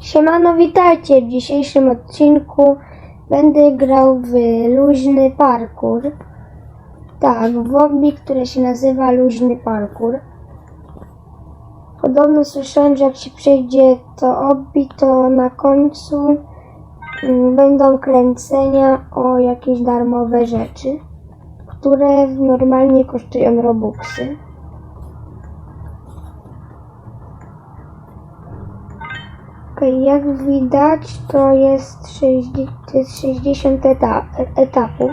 Siemano, witajcie! W dzisiejszym odcinku będę grał w luźny parkour. Tak, w obbi, które się nazywa luźny parkour. Podobno słyszałem, że jak się przejdzie to obbi, to na końcu mm, będą kręcenia o jakieś darmowe rzeczy, które normalnie kosztują robuxy. Okej, jak widać, to jest 60, to jest 60 eta, etapów.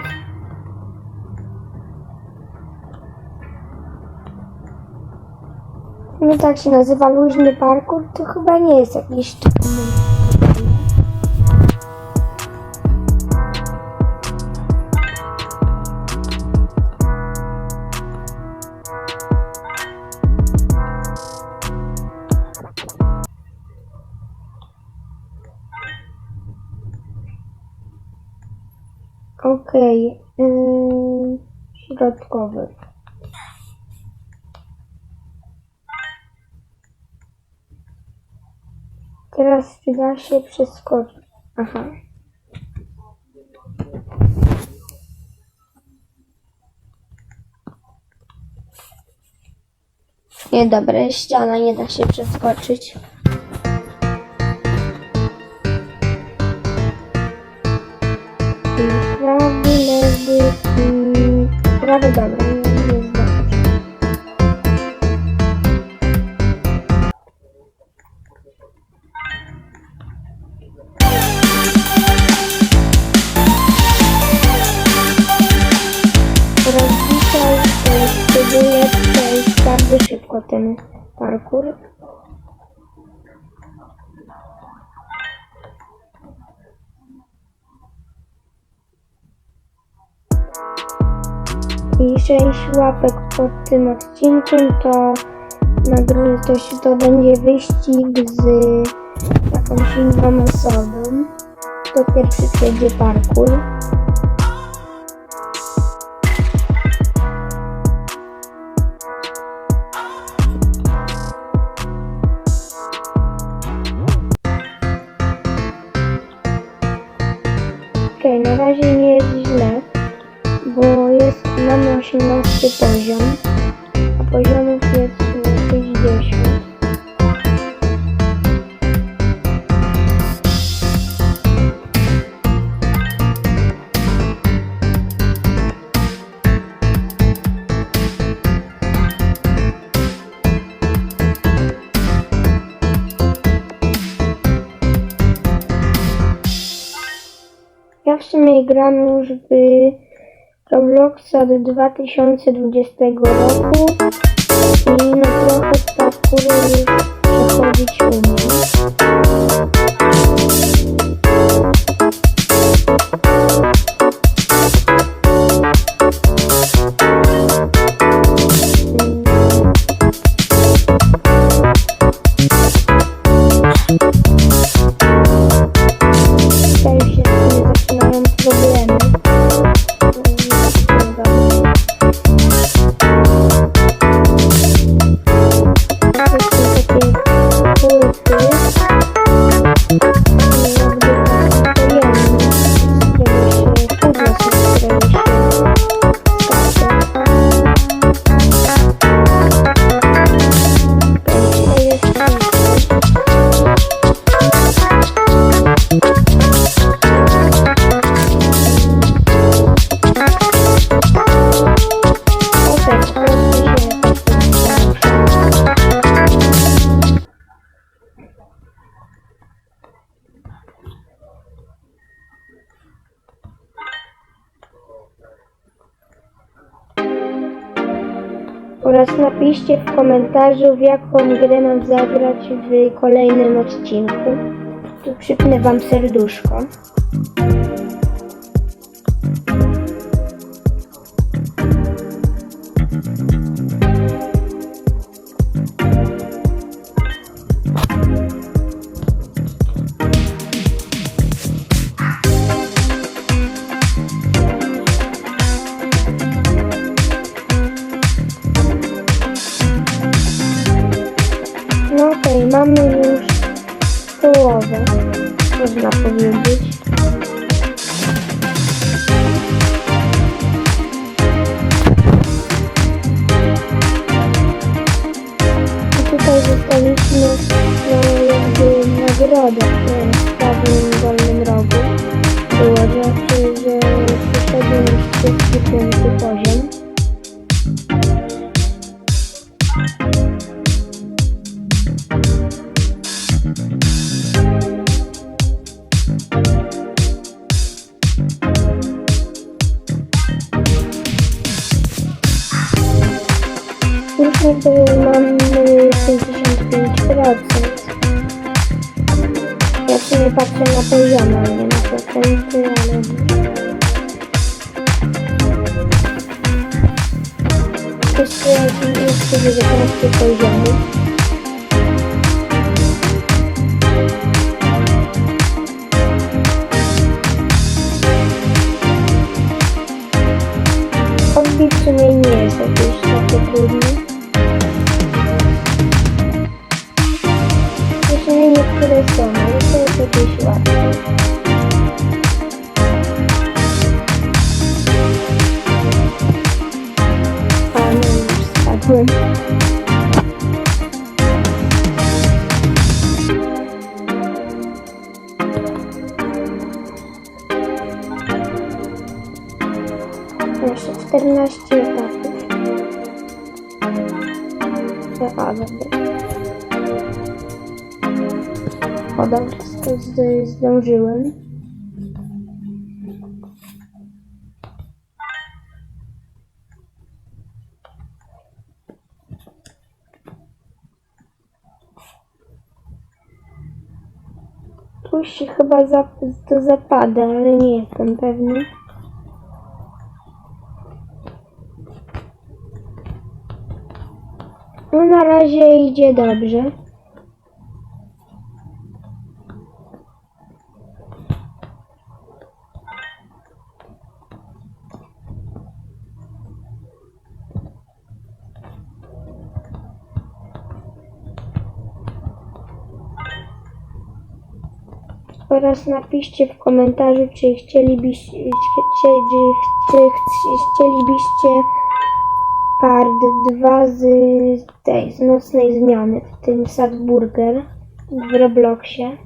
No tak się nazywa luźny parkour, to chyba nie jest jakiś trudny. Okej, yy, środkowy. Teraz czy da się przeskoczyć? Aha. Nie, dobra, ściana, nie da się przeskoczyć. Mm, Prawy, lewy, prawy, dobra, nie dzisiaj e, spróbuję przejść bardzo szybko ten parkour. I 6 łapek pod tym odcinkiem to nagrodę to, się- to będzie wyścig z jakąś inną osobą. Kto pierwszy przejdzie parkour. Okej, na razie nie jest źle, bo jest, mamy 18 poziom, a poziomów jest e, 60. Ja w sumie gram już w Robloxa od 2020 roku i no trochę parkouru już przechodzić umiem. Oraz napiszcie w komentarzu, w jaką grę mam zagrać w kolejnym odcinku. Tu przypnę Wam serduszko. obok w prawym dolnym rogu było, znaczy, że przyszedłem z 35 poziom. Kurde, mam 65%. Oczywiście nie patrzę na poziomy, nie na procenty, ale... Jeszcze jest 19 poziomów. w sumie nie jest jakiś taki trudny. W sumie niektóre są ale to jest jakieś łatwe. A no już spadłem. Jeszcze 14 etapów. A, dobra. To z- zdążyłem. Tu się chyba zap to zapada, ale nie jestem pewny. No na razie idzie dobrze. Oraz napiszcie w komentarzu, czy chcielibyście, czy, czy, czy chcielibyście part 2 z tej, z nocnej zmiany, w tym Sadburger w Robloxie.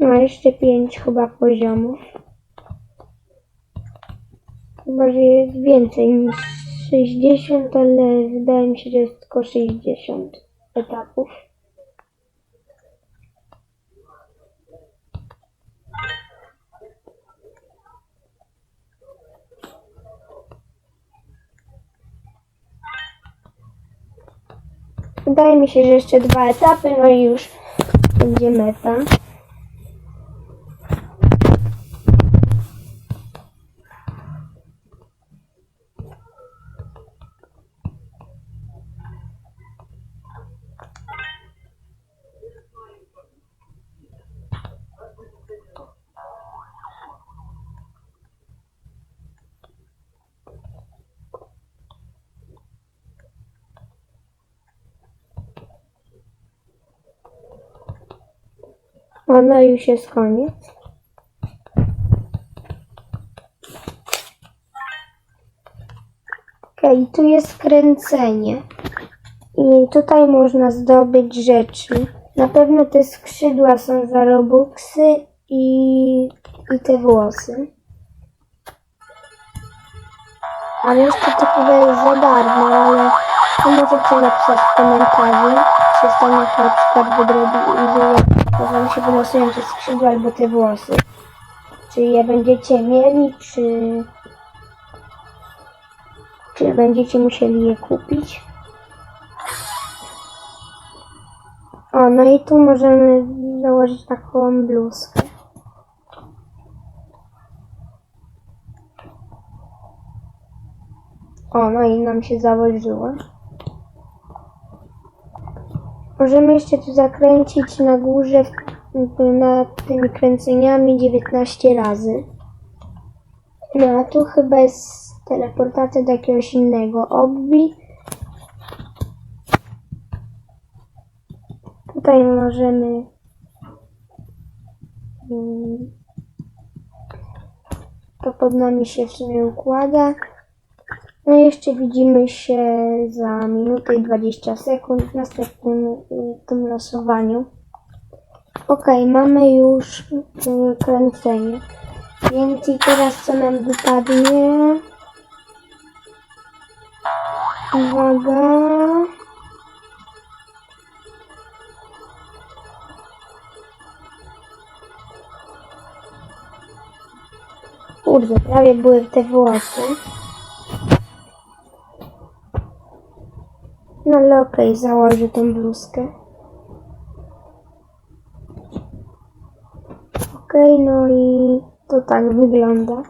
Ma jeszcze 5 chyba poziomów. Chyba, że jest więcej niż 60, ale wydaje mi się, że jest tylko 60 etapów. Wydaje mi się, że jeszcze dwa etapy, no i już będzie meta. No już jest koniec. Okej, tu jest kręcenie. I tutaj można zdobyć rzeczy. Na pewno te skrzydła są za robuxy i, i te włosy. Ale jeszcze to chyba jest za darmo, ale możecie napisać w komentarzu, czy stanie na przykład wydrobi, że wam się wylosują te skrzydła albo te włosy. Czy je będziecie mieli, czy... Czy będziecie musieli je kupić? O, no i tu możemy założyć taką bluzkę. O, no i nam się założyło. Możemy jeszcze tu zakręcić na górze nad tymi kręceniami 19 razy. No a tu chyba jest teleportacja do jakiegoś innego obbi. Tutaj możemy mm, to pod nami się w sumie układa. No i jeszcze widzimy się za minutę i 20 sekund w następnym y, tym losowaniu. Ok, mamy już y, kręcenie. Więc i teraz co nam wypadnie? Uwaga. Kurde, prawie były te włosy. Ale okej, założę tą bluzkę. Okej, no i to tak wygląda.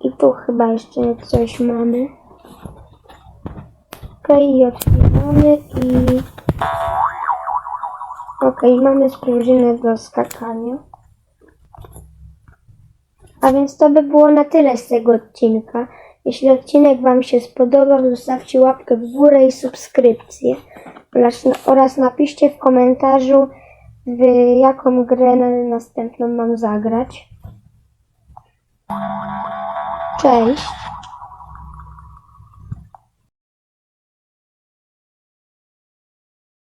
I tu chyba jeszcze coś mamy. Okej, i otwieramy i... Okej, mamy sprężynę do skakania. A więc to by było na tyle z tego odcinka. Jeśli odcinek Wam się spodobał, zostawcie łapkę w górę i subskrypcję. Oraz, napiszcie w komentarzu, w jaką grę na następną mam zagrać. Cześć!